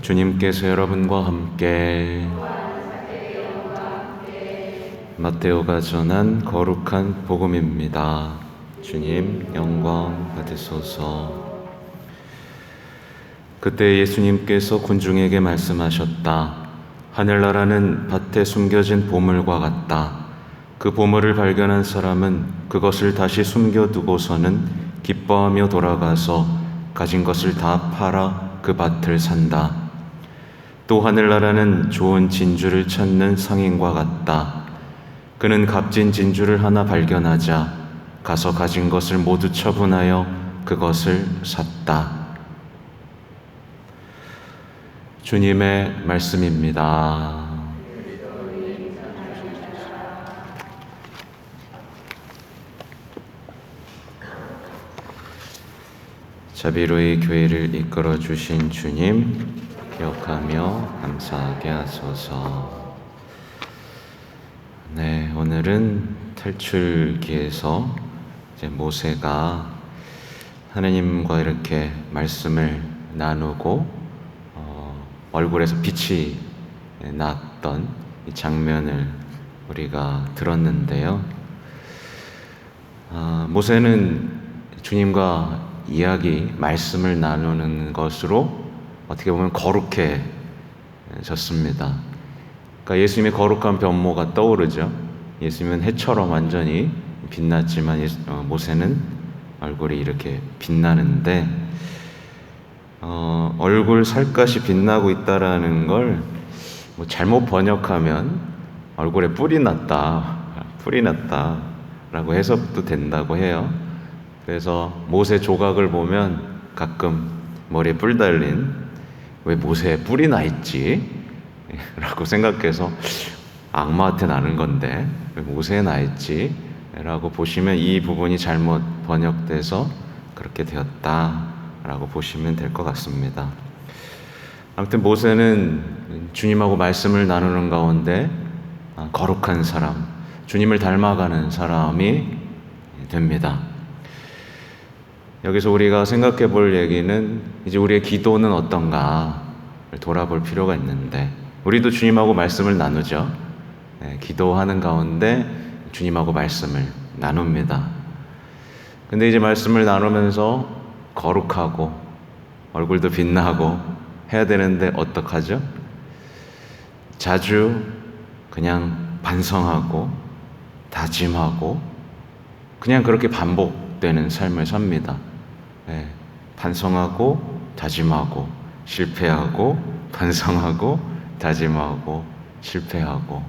주님께서 여러분과 함께 마테오가 전한 거룩한 복음입니다. 주님 영광 받으소서. 그때 예수님께서 군중에게 말씀하셨다. 하늘나라는 밭에 숨겨진 보물과 같다. 그 보물을 발견한 사람은 그것을 다시 숨겨두고서는 기뻐하며 돌아가서 가진 것을 다 팔아 그 밭을 산다. 또 하늘나라는 좋은 진주를 찾는 상인과 같다. 그는 값진 진주를 하나 발견하자 가서 가진 것을 모두 처분하여 그것을 샀다. 주님의 말씀입니다. 자비로의 교회를 이끌어 주신 주님 기억하며 감사하게 하소서. 네, 오늘은 탈출기에서 이제 모세가 하나님과 이렇게 말씀을 나누고 어, 얼굴에서 빛이 났던 이 장면을 우리가 들었는데요. 아, 모세는 주님과 이야기, 말씀을 나누는 것으로 어떻게 보면 거룩해졌습니다. 그러니까 예수님의 거룩한 변모가 떠오르죠. 예수님은 해처럼 완전히 빛났지만 어, 모세는 얼굴이 이렇게 빛나는데 어, 얼굴 살갗이 빛나고 있다라는 걸 뭐 잘못 번역하면 얼굴에 뿔이 났다, 뿔이 났다라고 해석도 된다고 해요. 그래서 모세 조각을 보면 가끔 머리에 뿔 달린 왜 모세에 뿔이 나 있지? 라고 생각해서 악마한테 나는 건데 왜 모세에 나 있지? 라고 보시면 이 부분이 잘못 번역돼서 그렇게 되었다라고 보시면 될 것 같습니다. 아무튼 모세는 주님하고 말씀을 나누는 가운데 거룩한 사람, 주님을 닮아가는 사람이 됩니다. 여기서 우리가 생각해 볼 얘기는 이제 우리의 기도는 어떤가 돌아볼 필요가 있는데 우리도 주님하고 말씀을 나누죠. 네, 기도하는 가운데 주님하고 말씀을 나눕니다. 근데 이제 말씀을 나누면서 거룩하고 얼굴도 빛나고 해야 되는데 어떡하죠? 자주 그냥 반성하고 다짐하고 그냥 그렇게 반복되는 삶을 삽니다. 네, 반성하고 다짐하고 실패하고 반성하고 다짐하고 실패하고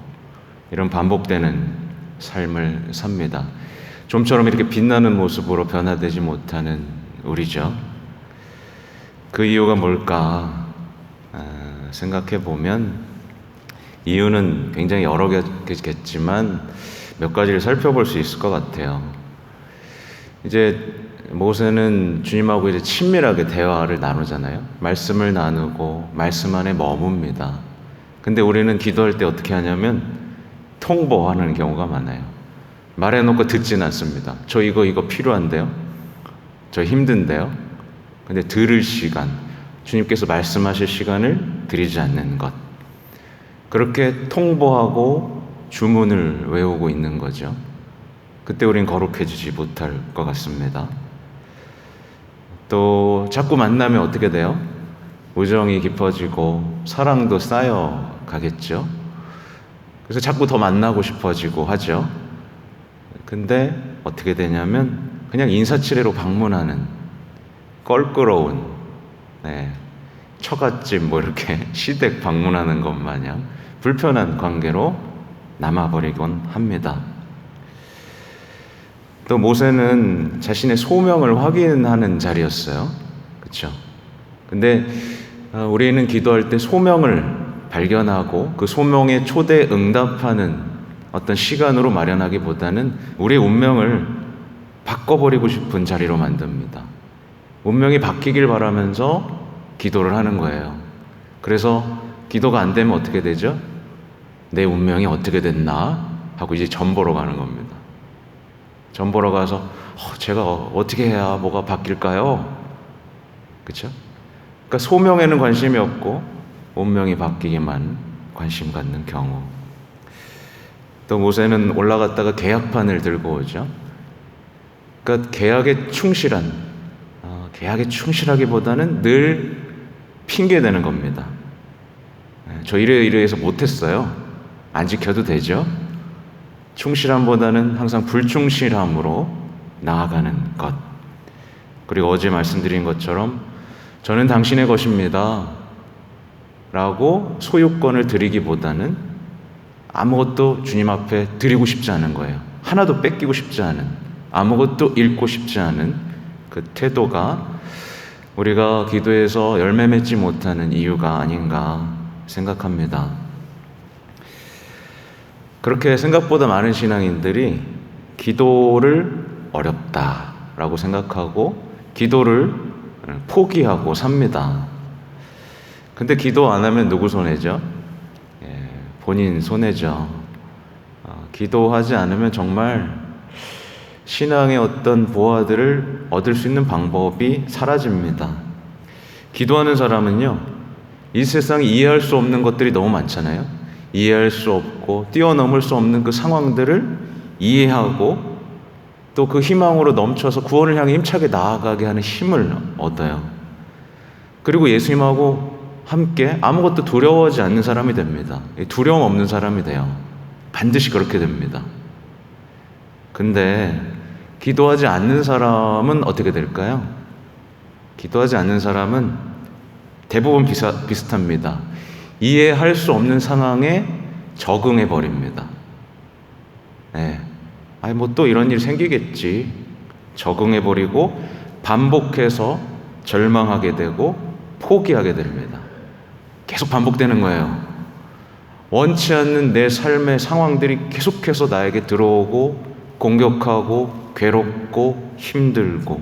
이런 반복되는 삶을 삽니다. 좀처럼 이렇게 빛나는 모습으로 변화되지 못하는 우리죠. 그 이유가 뭘까 아, 생각해 보면 이유는 굉장히 여러 개겠지만 몇 가지를 살펴볼 수 있을 것 같아요. 이제 모세는 주님하고 이제 친밀하게 대화를 나누잖아요. 말씀을 나누고 말씀 안에 머뭅니다. 근데 우리는 기도할 때 어떻게 하냐면 통보하는 경우가 많아요. 말해놓고 듣진 않습니다. 저 이거 이거 필요한데요. 저 힘든데요. 근데 들을 시간, 주님께서 말씀하실 시간을 드리지 않는 것. 그렇게 통보하고 주문을 외우고 있는 거죠. 그때 우린 거룩해지지 못할 것 같습니다. 또 자꾸 만나면 어떻게 돼요? 우정이 깊어지고 사랑도 쌓여 가겠죠. 그래서 자꾸 더 만나고 싶어지고 하죠. 근데 어떻게 되냐면 그냥 인사치레로 방문하는 껄끄러운 네, 처갓집 뭐 이렇게 시댁 방문하는 것 마냥 불편한 관계로 남아버리곤 합니다. 또 모세는 자신의 소명을 확인하는 자리였어요. 그렇죠? 근데 어, 우리는 기도할 때 소명을 발견하고 그 소명에 초대 응답하는 어떤 시간으로 마련하기보다는 우리의 운명을 바꿔버리고 싶은 자리로 만듭니다. 운명이 바뀌길 바라면서 기도를 하는 거예요. 그래서 기도가 안 되면 어떻게 되죠? 내 운명이 어떻게 됐나? 하고 이제 점 보러 가는 겁니다. 점 보러 가서 어, 제가 어떻게 해야 뭐가 바뀔까요? 그렇죠? 그러니까 소명에는 관심이 없고 운명이 바뀌기만 관심 갖는 경우. 또 모세는 올라갔다가 계약판을 들고 오죠. 그러니까 계약에 충실한, 어, 계약에 충실하기보다는 늘 핑계 대는 겁니다. 예, 저 이래 이래해서 못했어요. 안 지켜도 되죠. 충실함보다는 항상 불충실함으로 나아가는 것. 그리고 어제 말씀드린 것처럼 저는 당신의 것입니다. 라고 소유권을 드리기보다는 아무것도 주님 앞에 드리고 싶지 않은 거예요. 하나도 뺏기고 싶지 않은, 아무것도 잃고 싶지 않은 그 태도가 우리가 기도에서 열매 맺지 못하는 이유가 아닌가 생각합니다. 그렇게 생각보다 많은 신앙인들이 기도를 어렵다라고 생각하고 기도를 포기하고 삽니다. 근데 기도 안 하면 누구 손해죠? 예, 본인 손해죠. 어, 기도하지 않으면 정말 신앙의 어떤 보화들을 얻을 수 있는 방법이 사라집니다. 기도하는 사람은요, 이 세상에 이해할 수 없는 것들이 너무 많잖아요. 이해할 수 없고 뛰어넘을 수 없는 그 상황들을 이해하고 또 그 희망으로 넘쳐서 구원을 향해 힘차게 나아가게 하는 힘을 얻어요. 그리고 예수님하고 함께 아무것도 두려워하지 않는 사람이 됩니다. 두려움 없는 사람이 돼요. 반드시 그렇게 됩니다. 근데 기도하지 않는 사람은 어떻게 될까요? 기도하지 않는 사람은 대부분 비슷합니다. 이해할 수 없는 상황에 적응해 버립니다. 네. 아니, 뭐 또 이런 일 생기겠지. 적응해 버리고 반복해서 절망하게 되고 포기하게 됩니다. 계속 반복되는 거예요. 원치 않는 내 삶의 상황들이 계속해서 나에게 들어오고 공격하고 괴롭고 힘들고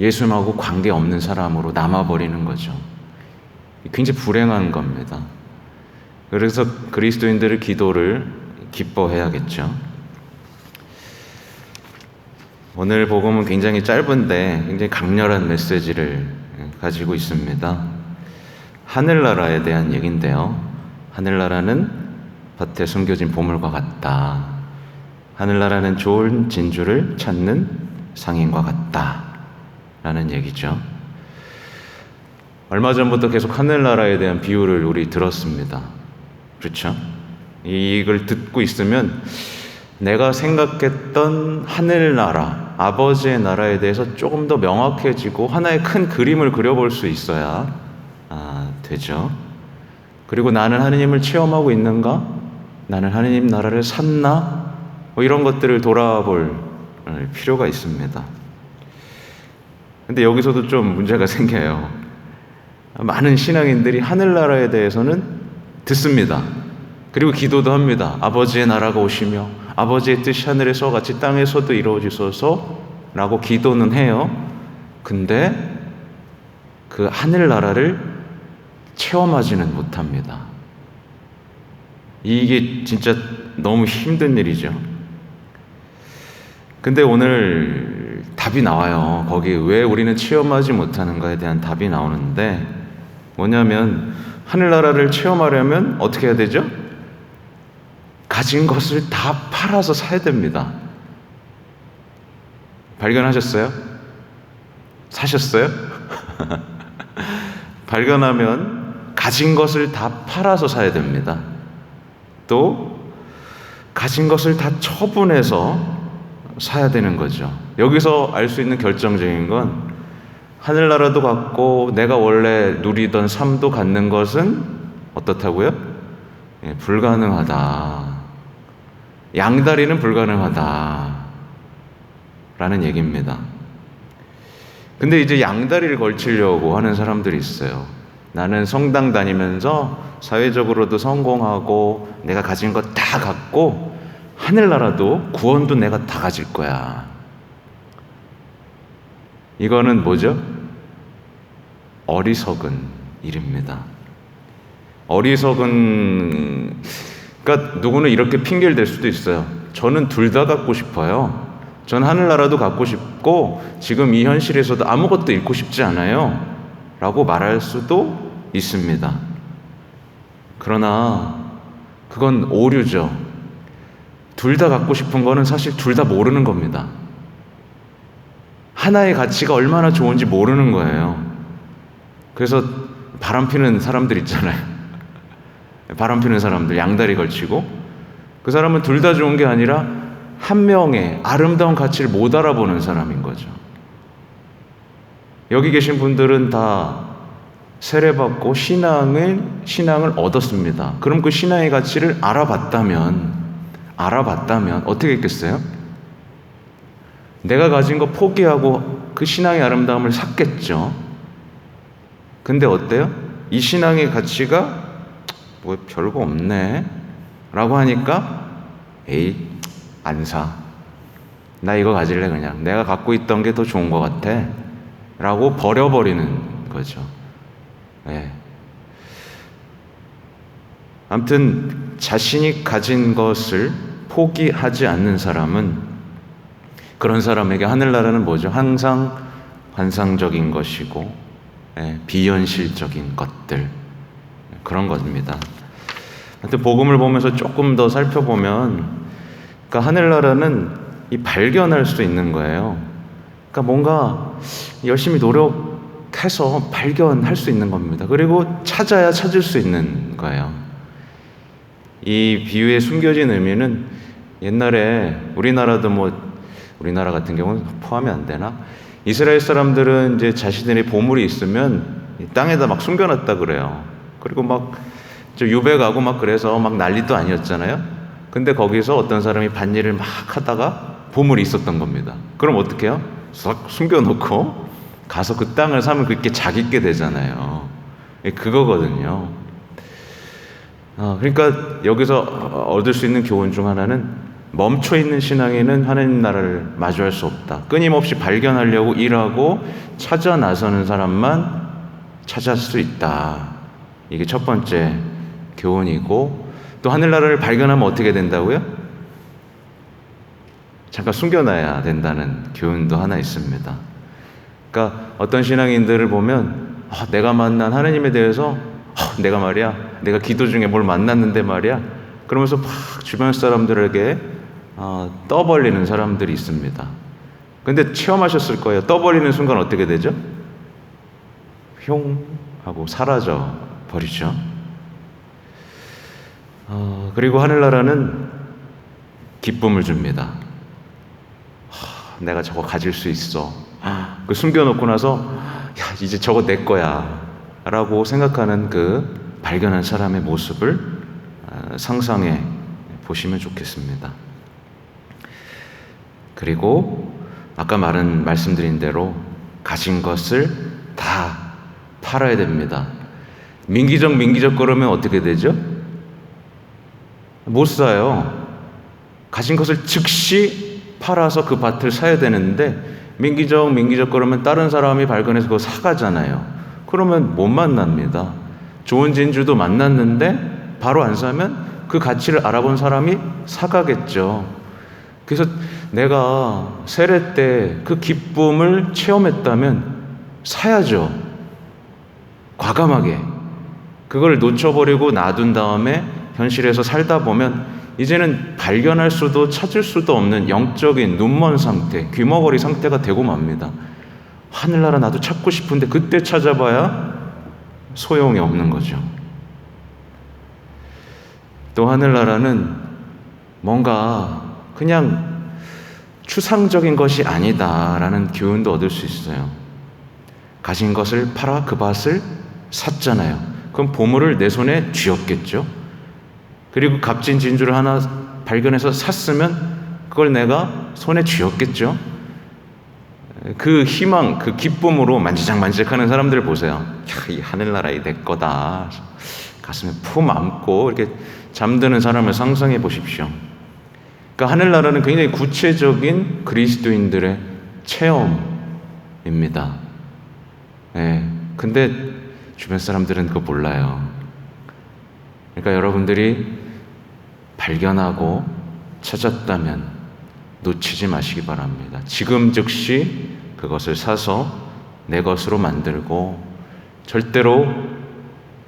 예수님하고 관계 없는 사람으로 남아버리는 거죠. 굉장히 불행한 겁니다. 그래서 그리스도인들의 기도를 기뻐해야겠죠. 오늘 복음은 굉장히 짧은데 굉장히 강렬한 메시지를 가지고 있습니다. 하늘나라에 대한 얘기인데요. 하늘나라는 밭에 숨겨진 보물과 같다. 하늘나라는 좋은 진주를 찾는 상인과 같다. 라는 얘기죠. 얼마 전부터 계속 하늘나라에 대한 비유를 우리 들었습니다. 그렇죠? 이걸 듣고 있으면 내가 생각했던 하늘나라, 아버지의 나라에 대해서 조금 더 명확해지고 하나의 큰 그림을 그려볼 수 있어야 아, 되죠. 그리고 나는 하느님을 체험하고 있는가? 나는 하느님 나라를 샀나? 뭐 이런 것들을 돌아볼 필요가 있습니다. 근데 여기서도 좀 문제가 생겨요. 많은 신앙인들이 하늘나라에 대해서는 듣습니다. 그리고 기도도 합니다. 아버지의 나라가 오시며 아버지의 뜻이 하늘에서 같이 땅에서도 이루어지소서 라고 기도는 해요. 근데 그 하늘나라를 체험하지는 못합니다. 이게 진짜 너무 힘든 일이죠. 근데 오늘 답이 나와요. 거기 왜 우리는 체험하지 못하는가에 대한 답이 나오는데 뭐냐면 하늘나라를 체험하려면 어떻게 해야 되죠? 가진 것을 다 팔아서 사야 됩니다. 발견하셨어요? 사셨어요? 발견하면 가진 것을 다 팔아서 사야 됩니다. 또 가진 것을 다 처분해서 사야 되는 거죠. 여기서 알 수 있는 결정적인 건 하늘나라도 갖고 내가 원래 누리던 삶도 갖는 것은 어떻다고요? 예, 불가능하다. 양다리는 불가능하다. 라는 얘기입니다. 근데 이제 양다리를 걸치려고 하는 사람들이 있어요. 나는 성당 다니면서 사회적으로도 성공하고 내가 가진 것 다 갖고 하늘나라도 구원도 내가 다 가질 거야. 이거는 뭐죠? 어리석은 일입니다. 어리석은, 그러니까 누구는 이렇게 핑계를 댈 수도 있어요. 저는 둘 다 갖고 싶어요. 전 하늘나라도 갖고 싶고, 지금 이 현실에서도 아무것도 잃고 싶지 않아요. 라고 말할 수도 있습니다. 그러나 그건 오류죠. 둘 다 갖고 싶은 거는 사실 둘 다 모르는 겁니다. 하나의 가치가 얼마나 좋은지 모르는 거예요. 그래서 바람 피는 사람들 있잖아요. 바람 피는 사람들 양다리 걸치고 그 사람은 둘 다 좋은 게 아니라 한 명의 아름다운 가치를 못 알아보는 사람인 거죠. 여기 계신 분들은 다 세례받고 신앙을 신앙을 얻었습니다. 그럼 그 신앙의 가치를 알아봤다면 알아봤다면 어떻게 했겠어요? 내가 가진 거 포기하고 그 신앙의 아름다움을 샀겠죠. 근데 어때요? 이 신앙의 가치가 뭐 별거 없네. 라고 하니까 에이 안 사. 나 이거 가질래 그냥. 내가 갖고 있던 게 더 좋은 것 같아. 라고 버려버리는 거죠. 네. 아무튼 자신이 가진 것을 포기하지 않는 사람은 그런 사람에게 하늘나라는 뭐죠? 항상 환상적인 것이고 예, 비현실적인 것들 그런 것입니다. 하여튼 복음을 보면서 조금 더 살펴보면 그러니까 하늘나라는 이 발견할 수 있는 거예요. 그러니까 뭔가 열심히 노력해서 발견할 수 있는 겁니다. 그리고 찾아야 찾을 수 있는 거예요. 이 비유의 숨겨진 의미는 옛날에 우리나라도 뭐 우리나라 같은 경우는 포함이 안 되나? 이스라엘 사람들은 이제 자신들의 보물이 있으면 땅에다 막 숨겨놨다 그래요. 그리고 막 유배 가고 막 그래서 막 난리도 아니었잖아요. 근데 거기서 어떤 사람이 밭일을 막 하다가 보물이 있었던 겁니다. 그럼 어떻게 해요? 싹 숨겨놓고 가서 그 땅을 사면 그렇게 자기게 되잖아요. 예, 그거거든요. 어, 그러니까 여기서 얻을 수 있는 교훈 중 하나는 멈춰 있는 신앙에는 하나님 나라를 마주할 수 없다. 끊임없이 발견하려고 일하고 찾아 나서는 사람만 찾을 수 있다. 이게 첫 번째 교훈이고 또 하늘나라를 발견하면 어떻게 된다고요? 잠깐 숨겨놔야 된다는 교훈도 하나 있습니다. 그러니까 어떤 신앙인들을 보면 아, 내가 만난 하나님에 대해서 아, 내가 말이야 내가 기도 중에 뭘 만났는데 말이야 그러면서 막 주변 사람들에게 어, 떠벌리는 사람들이 있습니다. 근데 체험하셨을 거예요. 떠벌리는 순간 어떻게 되죠? 흉 하고 사라져 버리죠. 어, 그리고 하늘나라는 기쁨을 줍니다. 하, 내가 저거 가질 수 있어. 그 숨겨놓고 나서 야 이제 저거 내 거야 라고 생각하는 그 발견한 사람의 모습을 어, 상상해 보시면 좋겠습니다. 그리고 아까 말은 말씀드린 대로 가진 것을 다 팔아야 됩니다. 민기적 민기적 그러면 어떻게 되죠? 못 사요. 가진 것을 즉시 팔아서 그 밭을 사야 되는데 민기적 민기적 그러면 다른 사람이 발견해서 그거 사가잖아요. 그러면 못 만납니다. 좋은 진주도 만났는데 바로 안 사면 그 가치를 알아본 사람이 사가겠죠. 그래서 내가 세례 때 그 기쁨을 체험했다면 사야죠. 과감하게. 그걸 놓쳐버리고 놔둔 다음에 현실에서 살다 보면 이제는 발견할 수도 찾을 수도 없는 영적인 눈먼 상태, 귀머거리 상태가 되고 맙니다. 하늘나라 나도 찾고 싶은데 그때 찾아봐야 소용이 없는 거죠. 또 하늘나라는 뭔가 그냥 추상적인 것이 아니다라는 교훈도 얻을 수 있어요. 가진 것을 팔아 그 밭을 샀잖아요. 그럼 보물을 내 손에 쥐었겠죠. 그리고 값진 진주를 하나 발견해서 샀으면 그걸 내가 손에 쥐었겠죠. 그 희망, 그 기쁨으로 만지작만지작하는 사람들 보세요. 야, 이 하늘나라이 내 거다. 가슴에 품 안고 이렇게 잠드는 사람을 상상해 보십시오. 그러니까 하늘나라는 굉장히 구체적인 그리스도인들의 체험입니다. 네. 근데 주변 사람들은 그거 몰라요. 그러니까 여러분들이 발견하고 찾았다면 놓치지 마시기 바랍니다. 지금 즉시 그것을 사서 내 것으로 만들고 절대로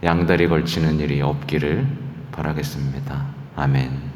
양다리 걸치는 일이 없기를 바라겠습니다. 아멘.